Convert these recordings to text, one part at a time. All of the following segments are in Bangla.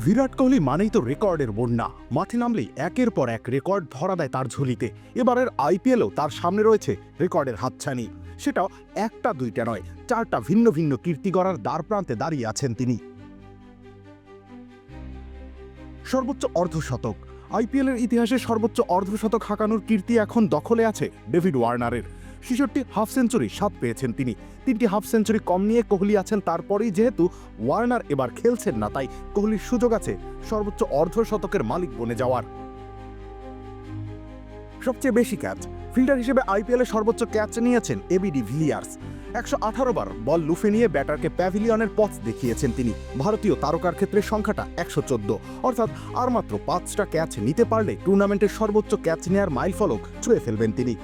বিরাট কোহলি মানেই তো রেকর্ডের বন্যা। মাঠে নামলেই একের পর এক রেকর্ড ধরা দেয় তার ঝুলিতে। এবারের আইপিএলও তার সামনে রয়েছে রেকর্ডের হাতছানি। সেটাও একটা দুইটা নয়, চারটা ভিন্ন ভিন্ন কীর্তি গড়ার দ্বার প্রান্তে দাঁড়িয়ে আছেন তিনি। সর্বোচ্চ অর্ধশতক। আইপিএলের ইতিহাসে সর্বোচ্চ অর্ধশতক হাঁকানোর কীর্তি এখন দখলে আছে ডেভিড ওয়ার্নারের। ছেষট্টি হাফ সেঞ্চুরি সাত পেয়েছেন তিনি। তিনটি হাফ সেঞ্চুরি কম নিয়ে কোহলি আছেন তারপরেই যেহেতু ওয়ার্নার এবার খেলছেন না, তাই কোহলির সুযোগ আছে সর্বোচ্চ অর্ধশতকের মালিক বনে যাওয়ার। সবচেয়ে বেশি ক্যাচ ফিল্ডার হিসেবে আইপিএলে সর্বোচ্চ ক্যাচ নিয়েছেন এবিডি ভিলিয়ার্স একশো আঠারো বার বল লুফে নিয়ে ব্যাটারকে প্যাভিলিয়নের পথ দেখিয়েছেন তিনি। ভারতীয় তারকার ক্ষেত্রে সংখ্যাটা একশো চোদ্দ। অর্থাৎ আর মাত্র পাঁচটা ক্যাচ নিতে পারলে টুর্নামেন্টের সর্বোচ্চ ক্যাচ নেয়ার মাইল ফলক ছুঁয়ে ফেলবেন তিনি।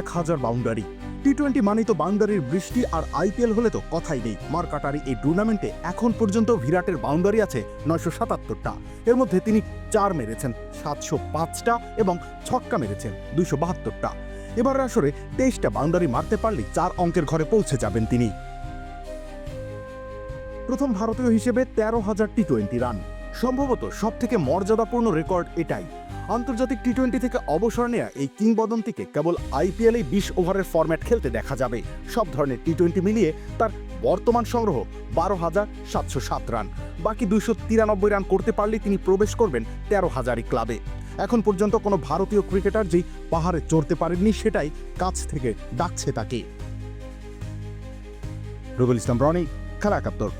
এক হাজার বাউন্ডারি। টি টোয়েন্টি মানেই তো বাউন্ডারির বৃষ্টি আর আইপিএল হলে তো কথাই নেই। মার্কাটারি এই টুর্নামেন্টে এখন পর্যন্ত বিরাটের বাউন্ডারি আছে নয়শো সাতাত্তরটা। এর মধ্যে তিনি চার মেরেছেন, সাতশো পাঁচটা এবং ছক্কা মেরেছেন, দুইশো বাহাত্তরটা। এবার আসরে তেইশটা বাউন্ডারি মারতে পারলেই চার অঙ্কের ঘরে পৌঁছে যাবেন তিনি। প্রথম ভারতীয় হিসেবে তেরো হাজার টি টোয়েন্টি রান। সম্ভবত সব থেকে মর্যাদাপূর্ণ রেকর্ড এটাই। আন্তর্জাতিক টি টোয়েন্টি থেকে অবসর নেয়া এই কিংবদন্তিকে কেবল আইপিএলে বিশ ওভারের ফরম্যাট খেলতে দেখা যাবে। সব ধরনের টি টোয়েন্টি মিলিয়ে তার বর্তমান সংগ্রহ বারো হাজার সাতশো সাত রান। বাকি দুইশো তিরানব্বই রান করতে পারলে তিনি প্রবেশ করবেন তেরো হাজারই ক্লাবে। এখন পর্যন্ত কোনো ভারতীয় ক্রিকেটার যেই পাহাড়ে চড়তে পারেননি সেটাই কাছ থেকে ডাকছে তাকে। রুবেল ইসলাম রনি খেলা একাত্তর